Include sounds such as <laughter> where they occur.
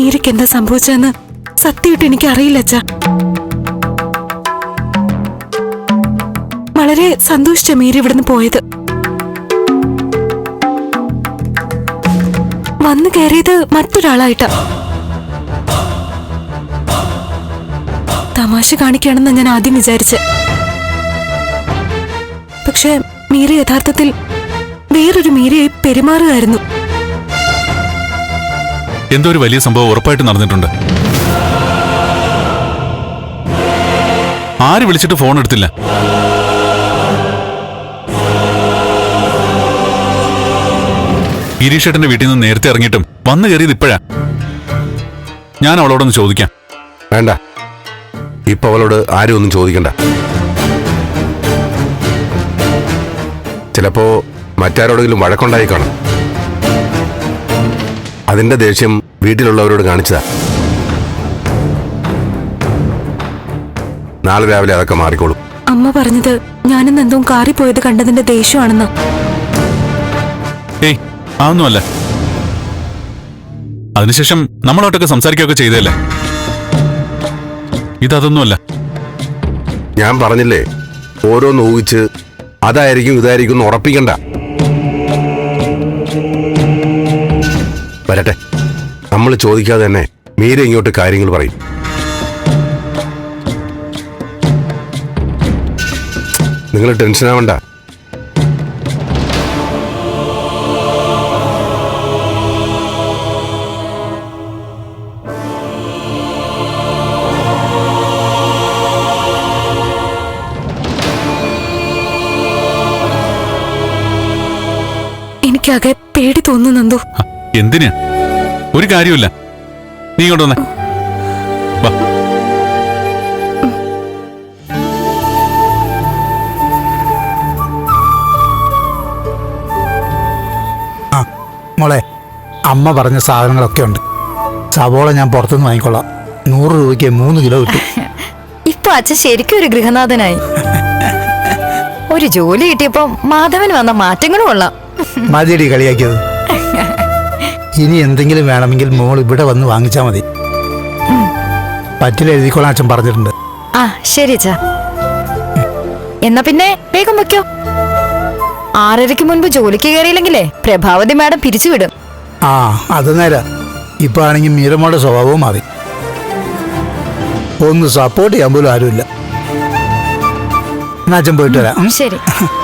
മീരയ്ക്ക് എന്താ സംഭവിച്ചതെന്ന് സത്യമായിട്ട് എനിക്ക് അറിയില്ല അച്ഛ. വളരെ സന്തോഷിച്ച മീര ഇവിടുന്ന് പോയത്. വന്നു കയറിയത് മറ്റൊരാളായിട്ടാ. തമാശ കാണിക്കുകയാണെന്ന് ഞാൻ ആദ്യം വിചാരിച്ച്. പക്ഷെ മീര യഥാർത്ഥത്തിൽ വേറൊരു മീരയായി പെരുമാറുകയായിരുന്നു. എന്തോ ഒരു വലിയ സംഭവം ഉറപ്പായിട്ട് നടന്നിട്ടുണ്ട്. ആര് വിളിച്ചിട്ട് ഫോൺ എടുത്തില്ല. ഗിരീഷേട്ടന്റെ വീട്ടിൽ നിന്ന് നേരത്തെ ഇറങ്ങിയിട്ടും വന്നു കയറിയത് ഇപ്പോഴാ. ഞാൻ അവളോടൊന്ന് ചോദിക്കാം. വേണ്ട. ഇപ്പൊ അവളോട് ആരും ഒന്നും ചോദിക്കണ്ട. ചിലപ്പോ മറ്റാരോടെങ്കിലും വഴക്കുണ്ടായി കാണും. അതിന്റെ ദേഷ്യം വീട്ടിലുള്ളവരോട് കാണിച്ചതാ. നാളെ രാവിലെ അതൊക്കെ മാറിക്കോളും. അമ്മ പറഞ്ഞത് ഞാനിന്ന് എന്തോ കാറിപ്പോയത് കണ്ടതിന്റെ ദേഷ്യമാണെന്ന്. ഏയ് അതൊന്നുമല്ല. അതിനുശേഷം നമ്മളോട്ടൊക്കെ സംസാരിക്കുകയൊക്കെ ചെയ്തല്ലേ ഇതതൊന്നുമല്ല. ഞാൻ പറഞ്ഞില്ലേ ഓരോന്ന് ഊഹിച്ച് അതായിരിക്കും ഇതായിരിക്കും എന്ന് ഉറപ്പിക്കണ്ട. വരട്ടെ. നമ്മൾ ചോദിക്കാതെ തന്നെ മീര ഇങ്ങോട്ട് കാര്യങ്ങൾ പറയും. നിങ്ങൾ ടെൻഷൻ ആവണ്ട. എനിക്കാകെ പേടി തോന്നുന്നുണ്ടോ എന്തിനാ? ഒരു കാര്യമില്ല നീ ഇങ്ങോട്ട് വന്നേ. വാ. ആ മോളെ അമ്മ പറഞ്ഞ സാധനങ്ങളൊക്കെ ഉണ്ട്. സവോള ഞാൻ പുറത്തുനിന്ന് വാങ്ങിക്കൊള്ളാം. നൂറ് രൂപയ്ക്ക് മൂന്ന് കിലോ കിട്ടും. <laughs> ഇപ്പൊ അച്ഛൻ ശരിക്കും ഒരു ഗൃഹനാഥനായി. ഒരു ജോലി കിട്ടിയപ്പോ മാധവൻ വന്ന മാറ്റങ്ങളും കൊള്ളാം. മതിയടി കളിയാക്കിയത്. ഇനി എന്തെങ്കിലും വേണമെങ്കിൽ മോൾ ഇവിടെ വന്ന് വാങ്ങിച്ചാൽ മതി. പറ്റില്ല എഴുതിക്കോളാം അച്ഛൻ പറഞ്ഞിട്ടുണ്ട്. ആ ശരി അച്ഛാ. എന്നാ പിന്നെ വേഗം വെക്കോ ആറരയ്ക്ക് മുൻപ് ജോലിക്ക് കയറിയില്ലെങ്കിലേ പ്രഭാവതി മാഡം പിരിച്ചുവിടും. ആ അത് നേരാ. ഇപ്പൊ ആണെങ്കിൽ മീരമ്മയുടെ സ്വഭാവവും മാറി. ഒന്ന് സപ്പോർട്ട് ചെയ്യാൻ പോലും ആരുമില്ല. എന്നാ അച്ഛൻ പോയിട്ട് വരാം. ഉം? ശരി. <laughs>